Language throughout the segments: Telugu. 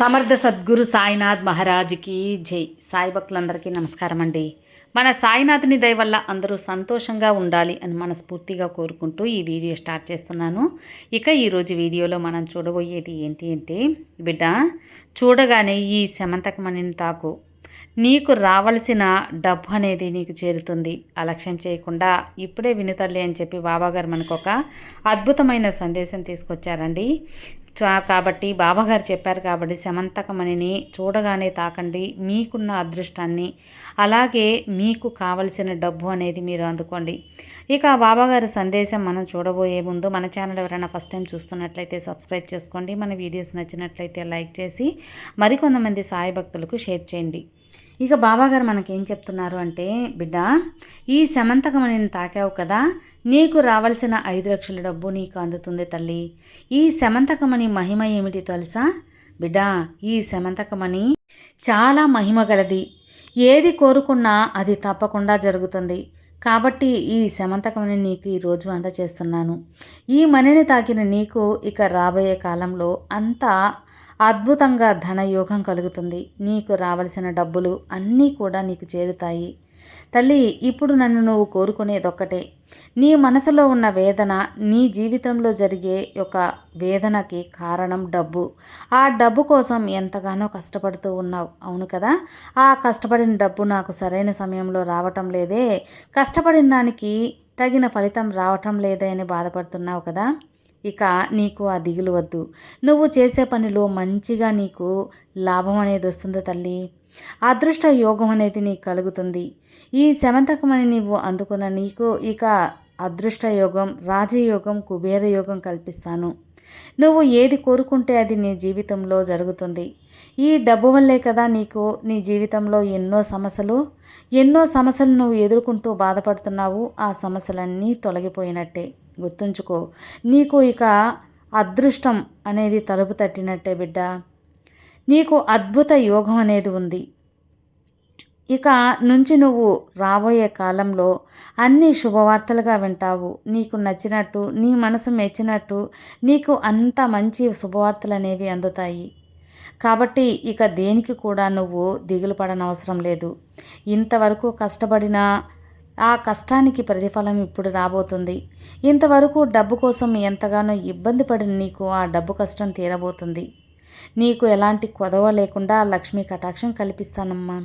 సమర్థ సద్గురు సాయినాథ్ మహారాజ్కి జై. సాయి భక్తులందరికీ నమస్కారం అండి. మన సాయినాథుని దయ వల్ల అందరూ సంతోషంగా ఉండాలి అని మనస్ఫూర్తిగా కోరుకుంటూ ఈ వీడియో స్టార్ట్ చేస్తున్నాను. ఇక ఈరోజు వీడియోలో మనం చూడబోయేది ఏంటి అంటే బిడ్డ చూడగానే ఈ శమంతకమణిని తాకు. నీకు రావలసిన డబ్బు అనేది నీకు చేరుతుంది. అలక్ష్యం చేయకుండా ఇప్పుడే వినుతల్లి అని చెప్పి బాబాగారు మనకు ఒక అద్భుతమైన సందేశం తీసుకొచ్చారండి. కాబట్టి బాబాగారు చెప్పారు కాబట్టి శమంతకమణిని చూడగానే తాకండి మీకున్న అదృష్టాన్ని అలాగే మీకు కావలసిన డబ్బు అనేది మీరు అందుకోండి. ఇక బాబాగారి సందేశం మనం చూడబోయే ముందు మన ఛానల్ ఎవరైనా ఫస్ట్ టైం చూస్తున్నట్లయితే సబ్స్క్రైబ్ చేసుకోండి. మన వీడియోస్ నచ్చినట్లయితే లైక్ చేసి మరికొంతమంది సాయి భక్తులకు షేర్ చేయండి. ఇక బాబాగారు మనకేం చెప్తున్నారు అంటే బిడ్డ ఈ శమంతకమణిని తాకావు కదా నీకు రావాల్సిన ఐదు లక్షల డబ్బు నీకు అందుతుంది తల్లి. ఈ శమంతకమణి మహిమ ఏమిటి తెలుసా? బిడ్డ ఈ శమంతకమణి చాలా మహిమ గలది. ఏది కోరుకున్నా అది తప్పకుండా జరుగుతుంది. కాబట్టి ఈ శమంతకమణి నీకు ఈరోజు అందచేస్తున్నాను. ఈ మణిని తాకిన నీకు ఇక రాబోయే కాలంలో అంతా అద్భుతంగా ధనయోగం కలుగుతుంది. నీకు రావలసిన డబ్బులు అన్నీ కూడా నీకు చేరుతాయి. తల్లి ఇప్పుడు నన్ను నువ్వు కోరుకునేదొక్కటే. నీ మనసులో ఉన్న వేదన నీ జీవితంలో జరిగే ఒక వేదనకి కారణం డబ్బు. ఆ డబ్బు కోసం ఎంతగానో కష్టపడుతూ ఉన్నావు. అవును కదా? ఆ కష్టపడిన డబ్బు నాకు సరైన సమయంలో రావటం లేదే. కష్టపడిన దానికి తగిన ఫలితం రావటం లేదే అని బాధపడుతున్నావు కదా? ఇక నీకు ఆ దిగులు వద్దు. నువ్వు చేసే పనిలో మంచిగా నీకు లాభం అనేది వస్తుంది తల్లి. అదృష్ట యోగం అనేది నీకు కలుగుతుంది. ఈ శమంతకమని నీవు అందుకున్న నీకు ఇక అదృష్ట యోగం రాజయోగం కుబేర యోగం కల్పిస్తాను. నువ్వు ఏది కోరుకుంటే అది నీ జీవితంలో జరుగుతుంది. ఈ డబ్బు వల్లే కదా నీకు నీ జీవితంలో ఎన్నో సమస్యలు ఎన్నో సమస్యలు నువ్వు ఎదుర్కొంటూ బాధపడుతున్నావు. ఆ సమస్యలన్నీ తొలగిపోయినట్టే. గుర్తుంచుకో. నీకు ఇక అదృష్టం అనేది తలుపు తట్టినట్టే బిడ్డ. నీకు అద్భుత యోగం అనేది ఉంది. ఇక నుంచి నువ్వు రాబోయే కాలంలో అన్ని శుభవార్తలుగా వింటావు. నీకు నచ్చినట్టు నీ మనసు మెచ్చినట్టు నీకు అంత మంచి శుభవార్తలు అనేవి అందుతాయి. కాబట్టి ఇక దేనికి కూడా నువ్వు దిగులు పడనవసరం లేదు. ఇంతవరకు కష్టపడిన ఆ కష్టానికి ప్రతిఫలం ఇప్పుడు రాబోతుంది. ఇంతవరకు డబ్బు కోసం ఎంతగానో ఇబ్బంది పడిన నీకు ఆ డబ్బు కష్టం తీరబోతుంది. నీకు ఎలాంటి కొదవ లేకుండా లక్ష్మీ కటాక్షం కల్పిస్తానమ్మా.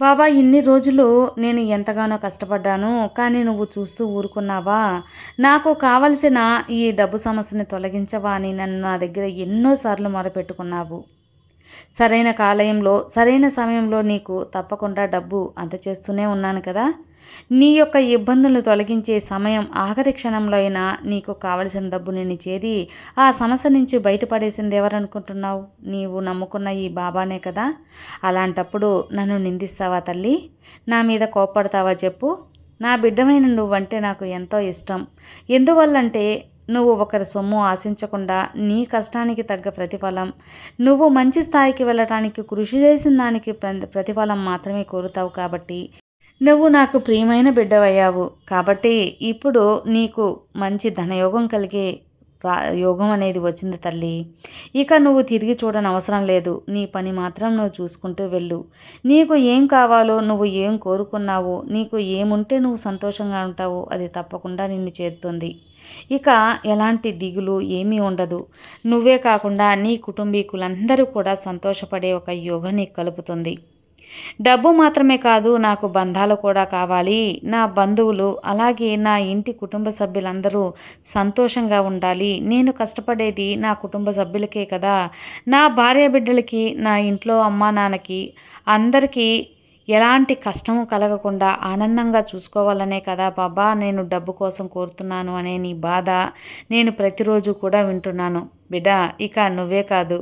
బాబా ఇన్ని రోజులు నేను ఎంతగానో కష్టపడ్డాను కానీ నువ్వు చూస్తూ ఊరుకున్నావా? నాకు కావలసిన ఈ డబ్బు సమస్యని తొలగించవా అని నన్ను నా దగ్గర ఎన్నోసార్లు మొరపెట్టుకున్నావు. సరైన కాలయంలో సరైన సమయంలో నీకు తప్పకుండా డబ్బు అందచేస్తూనే ఉన్నాను కదా? నీ యొక్క ఇబ్బందులను తొలగించే సమయం ఆఖరి క్షణంలో అయినా నీకు కావలసిన డబ్బు నేను చేరి ఆ సమస్య నుంచి బయటపడేసింది ఎవరనుకుంటున్నావు? నీవు నమ్ముకున్న ఈ బాబానే కదా? అలాంటప్పుడు నన్ను నిందిస్తావా తల్లి? నా మీద కోప్పడతావా చెప్పు. నా బిడ్డమైన నువ్వంటే నాకు ఎంతో ఇష్టం. ఎందువల్లంటే నువ్వు ఒకరి సొమ్ము ఆశించకుండా నీ కష్టానికి తగ్గ ప్రతిఫలం. నువ్వు మంచి స్థాయికి వెళ్ళటానికి కృషి చేసిన దానికి ప్ర- ప్రతిఫలం మాత్రమే కోరుతావు కాబట్టి నువ్వు నాకు ప్రియమైన బిడ్డవయ్యావు. కాబట్టి ఇప్పుడు నీకు మంచి ధనయోగం కలిగే రా- యోగం అనేది వచ్చింది తల్లి. ఇక నువ్వు తిరిగి చూడని అవసరం లేదు. నీ పని మాత్రం నువ్వు చూసుకుంటూ వెళ్ళు. నీకు ఏం కావాలో నువ్వు ఏం కోరుకున్నావో నీకు ఏముంటే నువ్వు సంతోషంగా ఉంటావో అది తప్పకుండా నిన్ను చేరుతుంది. ఇక ఎలాంటి దిగులు ఏమీ ఉండదు. నువ్వే కాకుండా నీ కుటుంబీకులందరూ కూడా సంతోషపడే ఒక యోగ నీకు కలుపుతుంది. డబ్బు మాత్రమే కాదు నాకు బంధాలు కూడా కావాలి. నా బంధువులు అలాగే నా ఇంటి కుటుంబ సభ్యులందరూ సంతోషంగా ఉండాలి. నేను కష్టపడేది నా కుటుంబ సభ్యులకే కదా. నా భార్య బిడ్డలకి నా ఇంట్లో అమ్మా నాన్నకి అందరికీ ఎలాంటి కష్టము కలగకుండా ఆనందంగా చూసుకోవాలనే కదా బాబా నేను డబ్బు కోసం కోరుతున్నాను అనే నీ బాధ నేను ప్రతిరోజు కూడా వింటున్నాను. బిడ్డ ఇక నువ్వే కాదు.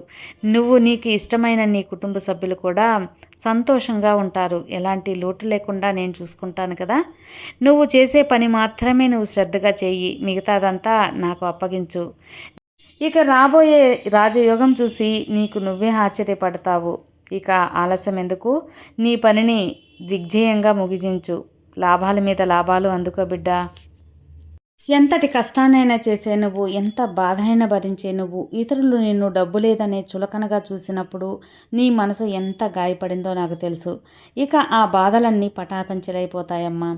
నువ్వు నీకు ఇష్టమైన నీ కుటుంబ సభ్యులు కూడా సంతోషంగా ఉంటారు. ఎలాంటి లోటు లేకుండా నేను చూసుకుంటాను కదా. నువ్వు చేసే పని మాత్రమే నువ్వు శ్రద్ధగా చెయ్యి మిగతాదంతా నాకు అప్పగించు. ఇక రాబోయే రాజయోగం చూసి నీకు నువ్వే ఆశ్చర్యపడతావు. ఇక ఆలస్యం ఎందుకు? నీ పనిని దిగ్జయంగా ముగిజించు లాభాల మీద లాభాలు అందుకో బిడ్డ. ఎంతటి కష్టాన్నైనా చేసే నువ్వు ఎంత బాధ అయినా భరించే నువ్వు ఇతరులు నిన్ను డబ్బు లేదనే చులకనగా చూసినప్పుడు నీ మనసు ఎంత గాయపడిందో నాకు తెలుసు. ఇక ఆ బాధలన్నీ పటాపంచలైపోతాయమ్మా.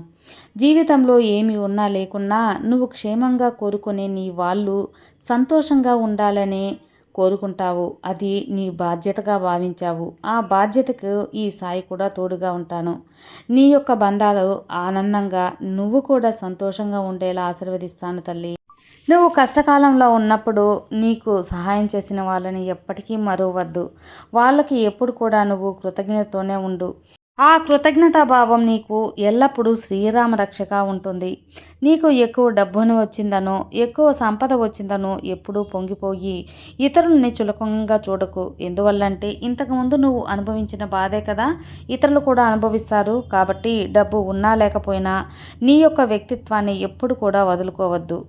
జీవితంలో ఏమి ఉన్నా లేకున్నా నువ్వు క్షేమంగా కోరుకునే నీ వాళ్ళు సంతోషంగా ఉండాలనే కోరుకుంటావు. అది నీ బాధ్యతగా భావించావు. ఆ బాధ్యతకు ఈ సాయి కూడా తోడుగా ఉంటాను. నీ యొక్క బంధాలు ఆనందంగా నువ్వు కూడా సంతోషంగా ఉండేలా ఆశీర్వదిస్తాను తల్లి. నువ్వు కష్టకాలంలో ఉన్నప్పుడు నీకు సహాయం చేసిన వాళ్ళని ఎప్పటికీ మరవద్దు. వాళ్ళకి ఎప్పుడు కూడా నువ్వు కృతజ్ఞతతోనే ఉండు. ఆ కృతజ్ఞతాభావం నీకు ఎల్లప్పుడూ శ్రీరామ రక్షగా ఉంటుంది. నీకు ఎక్కువ డబ్బును వచ్చిందనో ఎక్కువ సంపద వచ్చిందనో ఎప్పుడూ పొంగిపోయి ఇతరుల్ని చులకంగా చూడకు. ఎందువల్లంటే ఇంతకుముందు నువ్వు అనుభవించిన బాధే కదా. ఇతరులు కూడా అనుభవిస్తారు. కాబట్టి డబ్బు ఉన్నా లేకపోయినా నీ యొక్క వ్యక్తిత్వాన్ని ఎప్పుడు కూడా వదులుకోవద్దు.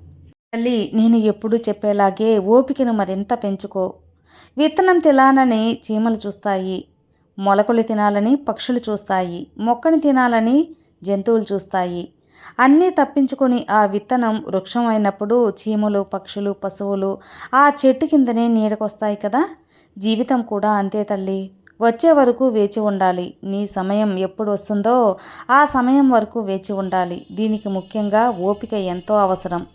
తల్లి నేను ఎప్పుడు చెప్పేలాగే ఓపికను మరింత పెంచుకో. విత్తనం తిలానని చీమలు చూస్తాయి. మొలకలు తినాలని పక్షులు చూస్తాయి మొక్కని తినాలని జంతువులు చూస్తాయి. అన్నీ తప్పించుకొని ఆ విత్తనం వృక్షం అయినప్పుడు చీమలు పక్షులు పశువులు ఆ చెట్టు కిందనే నీడకొస్తాయి కదా? జీవితం కూడా అంతే తల్లి. వచ్చే వరకు వేచి ఉండాలి. నీ సమయం ఎప్పుడు వస్తుందో ఆ సమయం వరకు వేచి ఉండాలి. దీనికి ముఖ్యంగా ఓపిక ఎంతో అవసరం.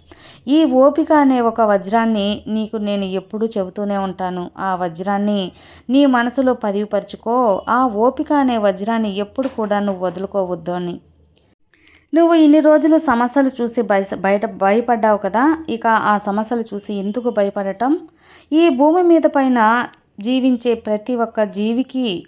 ఈ ఓపిక అనే ఒక వజ్రాన్ని నీకు నేను ఎప్పుడూ చెబుతూనే ఉంటాను. ఆ వజ్రాన్ని నీ మనసులో పదివిపరుచుకో. ఆ ఓపిక అనే వజ్రాన్ని ఎప్పుడు కూడా నువ్వు వదులుకోవద్దు అని. నువ్వు ఇన్ని రోజులు సమస్యలు చూసి బయట భయపడ్డావు కదా? ఇక ఆ సమస్యలు చూసి ఎందుకు భయపడటం? ఈ భూమి మీద పైన జీవించే ప్రతి ఒక్క జీవికి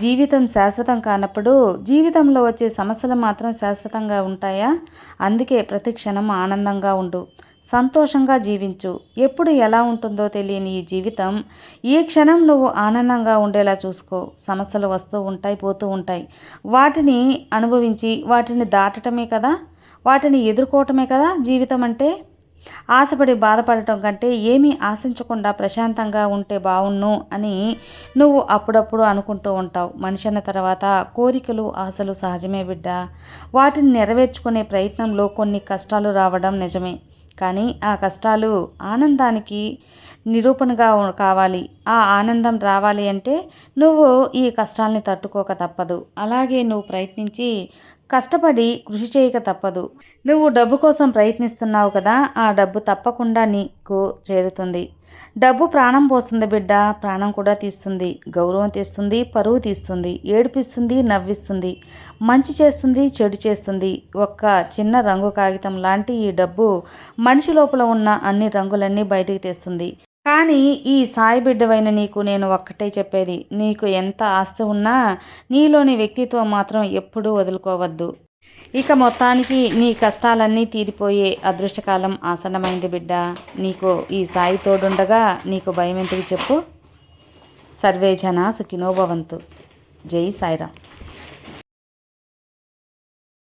జీవితం శాశ్వతం కానప్పుడు జీవితంలో వచ్చే సమస్యలు మాత్రం శాశ్వతంగా ఉంటాయా? అందుకే ప్రతి క్షణం ఆనందంగా ఉండు సంతోషంగా జీవించు. ఎప్పుడు ఎలా ఉంటుందో తెలియని ఈ జీవితం ఈ క్షణం నువ్వు ఆనందంగా ఉండేలా చూసుకో. సమస్యలు వస్తూ ఉంటాయి పోతూ ఉంటాయి. వాటిని అనుభవించి వాటిని దాటటమే కదా? వాటిని ఎదుర్కోవటమే కదా జీవితం అంటే? ఆశపడి బాధపడటం కంటే ఏమీ ఆశించకుండా ప్రశాంతంగా ఉంటే బావుణ్ణు అని నువ్వు అప్పుడప్పుడు అనుకుంటూ ఉంటావు. మనిషి అన్న తర్వాత కోరికలు ఆశలు సహజమే బిడ్డ. వాటిని నెరవేర్చుకునే ప్రయత్నంలో కొన్ని కష్టాలు రావడం నిజమే. కానీ ఆ కష్టాలు ఆనందానికి నిరూపణగా కావాలి. ఆ ఆనందం రావాలి అంటే నువ్వు ఈ కష్టాలని తట్టుకోక తప్పదు. అలాగే నువ్వు ప్రయత్నించి కష్టపడి కృషి చేయక తప్పదు. నువ్వు డబ్బు కోసం ప్రయత్నిస్తున్నావు కదా ఆ డబ్బు తప్పకుండా నీకు చేరుతుంది. డబ్బు ప్రాణం పోస్తుంది బిడ్డ ప్రాణం కూడా తీస్తుంది. గౌరవం తీస్తుంది పరువు తీస్తుంది ఏడిపిస్తుంది నవ్విస్తుంది మంచి చేస్తుంది చెడు చేస్తుంది. ఒక్క చిన్న రంగు కాగితం లాంటి ఈ డబ్బు మనిషి లోపల ఉన్న అన్ని రంగులన్నీ బయటికి తెస్తుంది. కానీ ఈ సాయి బిడ్డవైన నీకు నేను ఒక్కటే చెప్పేది. నీకు ఎంత ఆస్తి ఉన్నా నీలోని వ్యక్తిత్వం మాత్రం ఎప్పుడూ వదులుకోవద్దు. ఇక మొత్తానికి నీ కష్టాలన్నీ తీరిపోయే అదృష్టకాలం ఆసన్నమైంది బిడ్డ. నీకు ఈ సాయి తోడుండగా నీకు భయం ఎందుకు చెప్పు. సర్వే జనా సుఖినోభవంతు జై సాయిరామ్.